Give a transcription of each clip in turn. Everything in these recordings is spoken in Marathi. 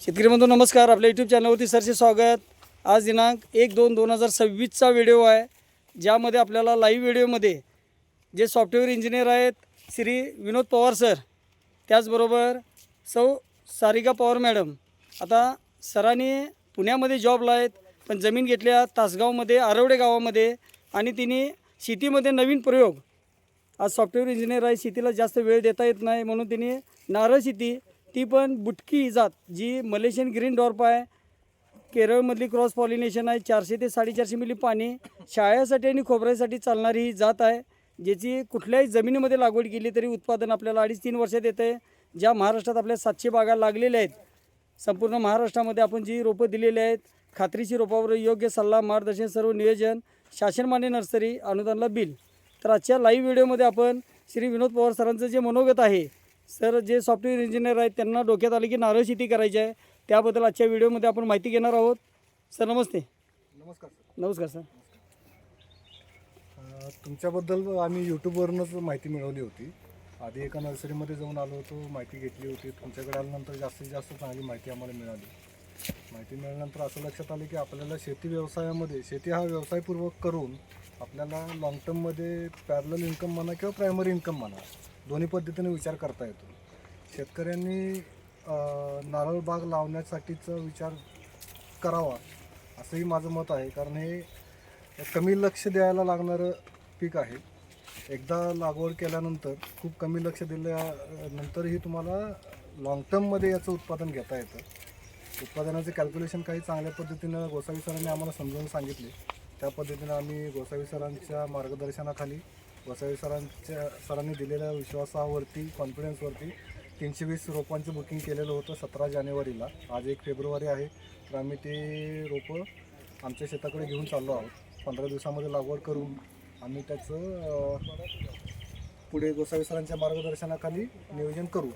शेतकरी बंधू नमस्कार. आपल्या यूट्यूब चॅनलवरती सरचे स्वागत. आज दिनांक एक दोन दोन हजार सव्वीसचा व्हिडिओ आहे. ज्यामध्ये आपल्याला लाईव्ह व्हिडिओमध्ये जे सॉफ्टवेअर इंजिनियर आहेत श्री विनोद पवार सर त्याचबरोबर सौ सारिका पवार मॅडम आता सरांनी पुण्यामध्ये जॉबला आहेत पण जमीन घेतल्या तासगावमध्ये आरवडे गावामध्ये आणि तिने शेतीमध्ये नवीन प्रयोग. आज सॉफ्टवेअर इंजिनियर आहे शेतीला जास्त वेळ देता येत नाही म्हणून तिने नारळ शेती ती पण बुटकी जात जी मलेशियन ग्रीन डॉर्प आहे. केरळमधली क्रॉस पॉलिनेशन आहे. चारशे ते साडेचारशे मिली पाणी शाळेसाठी आणि खोबऱ्यासाठी चालणारी ही जात आहे ज्याची कुठल्याही जमिनीमध्ये लागवड केली तरी उत्पादन आपल्याला अडीच तीन वर्षात येतं. आहे ज्या महाराष्ट्रात आपल्या सातशे बागा लागलेल्या आहेत संपूर्ण महाराष्ट्रामध्ये आपण जी रोपं दिलेली आहेत खात्रीची रोपावर योग्य सल्ला मार्गदर्शन सर्व नियोजन शासनमान्य नर्सरी अनुदानला बिल. तर आजच्या लाईव्ह व्हिडिओमध्ये आपण श्री विनोद पवार सरांचं जे मनोगत आहे सर जे सॉफ्टवेअर इंजिनियर आहेत त्यांना डोक्यात आले की नारळ शेती करायची आहे. त्याबद्दल आजच्या व्हिडिओमध्ये आपण माहिती घेणार आहोत. सर नमस्ते. नमस्कार सर. नमस्कार सर. अ, तुमच्याबद्दल आम्ही यूट्यूबवरूनच माहिती मिळवली होती. आधी एका नर्सरीमध्ये जाऊन आलो होतो माहिती घेतली होती. तुमच्याकडे आल्यानंतर जास्तीत जास्त चांगली माहिती आम्हाला मिळाली. माहिती मिळाल्यानंतर असं लक्षात आलं की आपल्याला शेती व्यवसायामध्ये शेती हा व्यवसायपूर्वक करून आपल्याला लॉंग टर्ममध्ये पॅरल इन्कम म्हणा किंवा प्रायमरी इन्कम म्हणा दोन्ही पद्धतीने विचार करता येतो. शेतकऱ्यांनी नारळ बाग लावण्यासाठीचा विचार करावा असंही माझं मत आहे. कारण हे कमी लक्ष द्यायला लागणारं पीक आहे. एकदा लागवड केल्यानंतर खूप कमी लक्ष दिल्यानंतरही तुम्हाला लाँग टर्ममध्ये याचं उत्पादन घेता येतं. उत्पादनाचे कॅल्क्युलेशन काही चांगल्या पद्धतीनं गोसावी सरांनी आम्हाला समजावून सांगितले. त्या पद्धतीनं आम्ही गोसावी सरांच्या मार्गदर्शनाखाली वसई सरांच्या सरांनी दिलेल्या विश्वासावरती कॉन्फिडन्सवरती तीनशे वीस रोपांचं बुकिंग केलेलं होतं सतरा जानेवारीला. आज एक फेब्रुवारी आहे. तर आम्ही ते रोपं आमच्या शेताकडे घेऊन चाललो आहोत. पंधरा दिवसामध्ये लागवड करून आम्ही त्याचं पुढे गोसावी सरांच्या मार्गदर्शनाखाली नियोजन करू.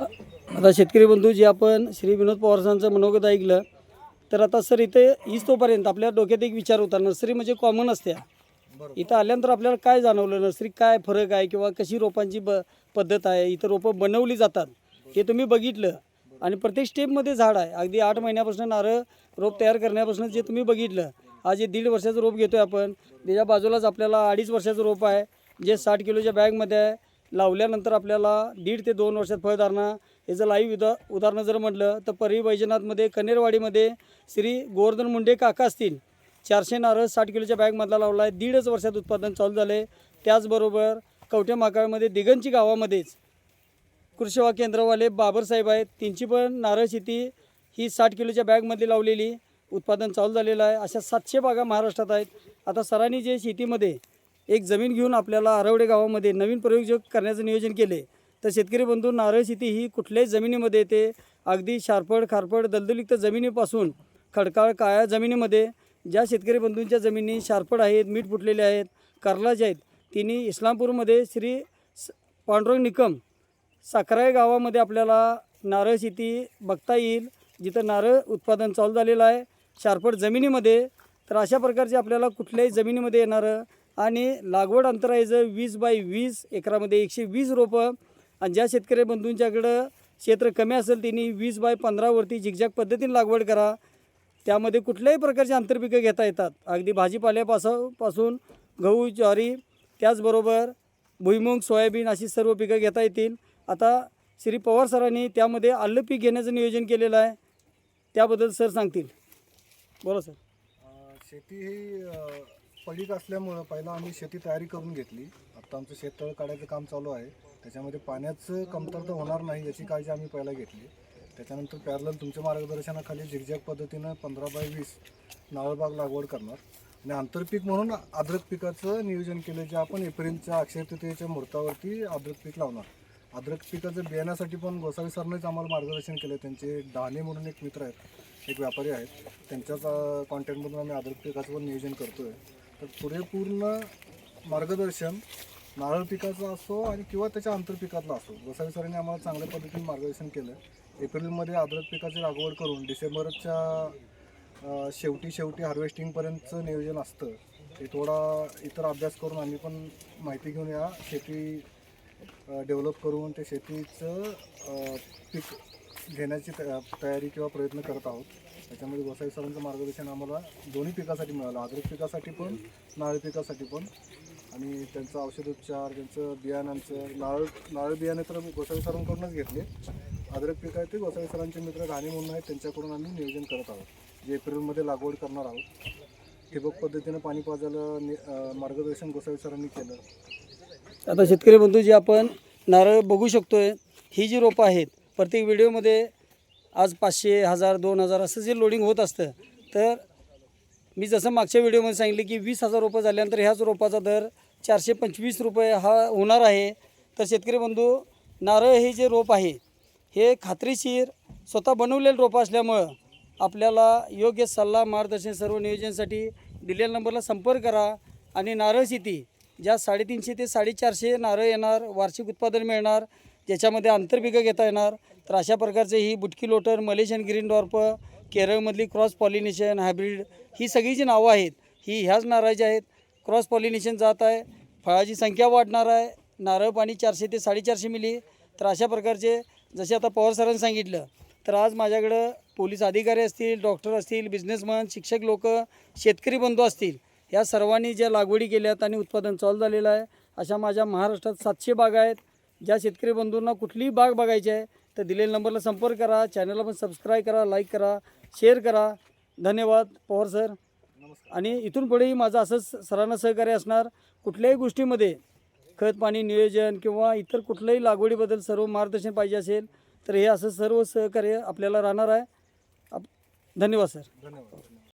आता शेतकरी बंधू जे आपण श्री विनोद पवार सरांचं मनोगत ऐकलं तर आता सर इथे ईच तोपर्यंत आपल्या डोक्यात एक विचार होता नर्सरी म्हणजे कॉमन असते इथं आल्यानंतर आपल्याला काय जाणवलं? नर्सरी काय फरक आहे किंवा कशी रोपांची ब पद्धत आहे? इथं रोपं बनवली जातात. हे तुम्ही बघितलं. आणि प्रत्येक स्टेपमध्ये झाड आहे. अगदी आठ महिन्यापासून नारळ रोप तयार करण्यापासून जे तुम्ही बघितलं. आज जे दीड वर्षाचं रोप घेतो आहे आपण. त्याच्या बाजूलाच आपल्याला अडीच वर्षाचं रोप आहे. जे साठ किलोच्या बॅगमध्ये आहे. लावल्यानंतर आपल्याला दीड ते दोन वर्षात फळधारणा याचं लाईव्ह उदा उदाहरणं जर म्हटलं तर परी वैजनाथमध्ये कनेरवाडीमध्ये श्री गोवर्धन मुंडे काका असतील. चारशे नारळ साठ किलोच्या बॅगमधला लावला आहे. दीडच वर्षात उत्पादन चालू झालं. आहे त्याचबरोबर कवठे माकाळमध्ये दिगंची गावामध्येच कृषी सेवा केंद्रवाले बाबरसाहेब आहेत. त्यांची पण नारळ शेती ही साठ किलोच्या बॅगमध्ये लावलेली. उत्पादन चालू झालेलं आहे. अशा सातशे बागा महाराष्ट्रात आहेत. आता सरांनी जे शेतीमध्ये एक जमीन घेऊन आपल्याला आरवडे गावामध्ये नवीन प्रयोग करण्याचं नियोजन केले तर शेतकरी बंधू नारळ शेती ही कुठल्याही जमिनीमध्ये येते. अगदी शारपड खारपड दलदलयुक्त जमिनीपासून खडकाळ काळ्या जमिनीमध्ये ज्या शेतकरी बंधूंच्या जमिनी शारपड आहेत मीठ फुटलेले आहेत कर्लाज आहेत तिन्ही इस्लामपूरमध्ये श्री स- पांडुरंग निकम साखराई गावामध्ये आपल्याला नारळ शेती बघता येईल. जिथं नारळ उत्पादन चालू झालेलं आहे शारपड जमिनीमध्ये. तर अशा प्रकारचे आपल्याला कुठल्याही जमिनीमध्ये येणारं आणि लागवड अंतर आहे जर वीस बाय वीस एकरामध्ये एकशे वीस रोपं आणि ज्या शेतकरी बंधूंच्याकडं क्षेत्र कमी असेल त्यांनी वीस बाय पंधरावरती झिकझॅक पद्धतीने लागवड करा. त्यामध्ये कुठल्याही प्रकारची आंतरपिकं घेता येतात. अगदी भाजीपाल्यापासून पासून गहू ज्वारी त्याचबरोबर भुईमुग सोयाबीन अशी सर्व पिकं घेता येतील. आता श्री पवार सरांनी त्यामध्ये आलं पीक घेण्याचं नियोजन केलेलं आहे. त्याबद्दल सर सांगतील. बोला सर. शेती ही पडीक असल्यामुळं पहिला आम्ही शेती तयारी करून घेतली. आत्ता आमचं शेततळ काढायचं काम चालू आहे. त्याच्यामध्ये पाण्याचं कमतरता होणार नाही याची काळजी आम्ही पहिला घेतली. त्याच्यानंतर पॅरल तुमच्या मार्गदर्शनाखाली झिगझॅग पद्धतीनं पंधरा बाय वीस नारळबाग लागवड करणार. आणि आंतरपीक म्हणून अद्रक पिकाचं नियोजन केलं जे आपण एप्रिलच्या अक्षय तृतीयेच्या मुहूर्तावरती अद्रक पीक लावणार. अद्रक पिकाचं बियाण्यासाठी पण गोसावी सरनेच आम्हाला मार्गदर्शन केलं. त्यांचे एक डहाणे म्हणून एक मित्र आहेत एक व्यापारी आहेत. त्यांच्याच कॉन्टॅक्टमधून आम्ही अद्रक पिकाचं पण नियोजन करतो आहे तर पुरेपूर्ण मार्गदर्शन नारळ पिकाचा असो आणि किंवा त्याच्या आंतरपिकातला असो. गोसावी सरांनी आम्हाला चांगल्या पद्धतीने मार्गदर्शन केलं. एप्रिलमध्ये अद्रक पिकाची लागवड करून डिसेंबरच्या शेवटी शेवटी हार्वेस्टिंगपर्यंतचं नियोजन असतं. ते थोडा इतर अभ्यास करून आम्ही पण माहिती घेऊन या. शेती डेव्हलप करून ते शेतीचं पीक घेण्याची तया- तयारी किंवा प्रयत्न करत आहोत. त्याच्यामध्ये गोसाई सरांचं मार्गदर्शन आम्हाला दोन्ही पिकासाठी मिळालं. अद्रक पिकासाठी पण नारळ पिकासाठी पण. आणि त्यांचं औषधोपचार त्यांचं बियाणांचं नारळ नारळ बियाणे तर गोसावी सरांकडूनच घेतले. अद्रक पीक आहे ते गोसावी सरांचे मित्र राणे म्हणून आहेत त्यांच्याकडून आम्ही नियोजन करत आहोत. जे एप्रिलमध्ये लागवड करणार आहोत. ठिबक पद्धतीनं पाणी पाजायला नि- मार्गदर्शन गोसावी सरांनी केलं. आता शेतकरी बंधू जे आपण नारळ बघू शकतोय ही जी रोपं आहेत प्रत्येक व्हिडिओमध्ये आज पाचशे हजार दोन हजार असं जे लोडिंग होत असतं तर मी जसं मागच्या व्हिडिओमध्ये सांगितलं की वीस हजार रुपये झाल्यानंतर ह्याच रोपाचा दर चारशे पंचवीस रुपये हा होणार आहे. तर शेतकरी बंधू नारळ हे जे रोप आहे हे खात्रीशीर स्वतः बनवलेलं रोपं असल्यामुळं आपल्याला योग्य सल्ला मार्गदर्शन सर्व नियोजनसाठी दिलेल्या नंबरला संपर्क करा आणि नारळ शेती ज्या साडेतीनशे ते साडेचारशे नारळ येणार वार्षिक उत्पादन मिळणार ज्याच्यामध्ये आंतरपिकं घेता येणार तर अशा प्रकारचे ही बुटकी लोटर मलेशियन ग्रीन डॉर्प केरळमधली क्रॉस पॉलिनेशन हायब्रिड ही सगळी जी नावं आहेत ही ह्याच नारळाची आहेत. क्रॉस पॉलिनेशन जात आहे फळाची संख्या वाढणार आहे नारळ पाणी चारशे ते साडेचारशे मिली. तर अशा प्रकारचे जसे आता पवार सरांनी सांगितलं तर आज माझ्याकडं पोलीस अधिकारी असतील डॉक्टर असतील बिझनेसमन शिक्षक लोक शेतकरी बंधू असतील या सर्वांनी ज्या लागवडी केल्यात आणि उत्पादन चालू झालेलं आहे अशा माझ्या महाराष्ट्रात सातशे बाग आहेत. ज्या शेतकरी बंधूंना कुठलीही बाग बघायची आहे तर दिलेल्या नंबरला संपर्क करा चॅनलला पण सबस्क्राईब करा लाईक करा शेअर करा. धन्यवाद पवार सर. नमस्कार. आणि इथून पुढेही माझं असंच सरांना सहकार्य असणार. कुठल्याही गोष्टीमध्ये खत पाणी नियोजन किंवा इतर कुठल्याही लागवडीबद्दल सर्व मार्गदर्शन पाहिजे असेल तर हे असं सर्व सहकार्य आपल्याला राहणार आहे. आप- धन्यवाद सर. धन्यवाद.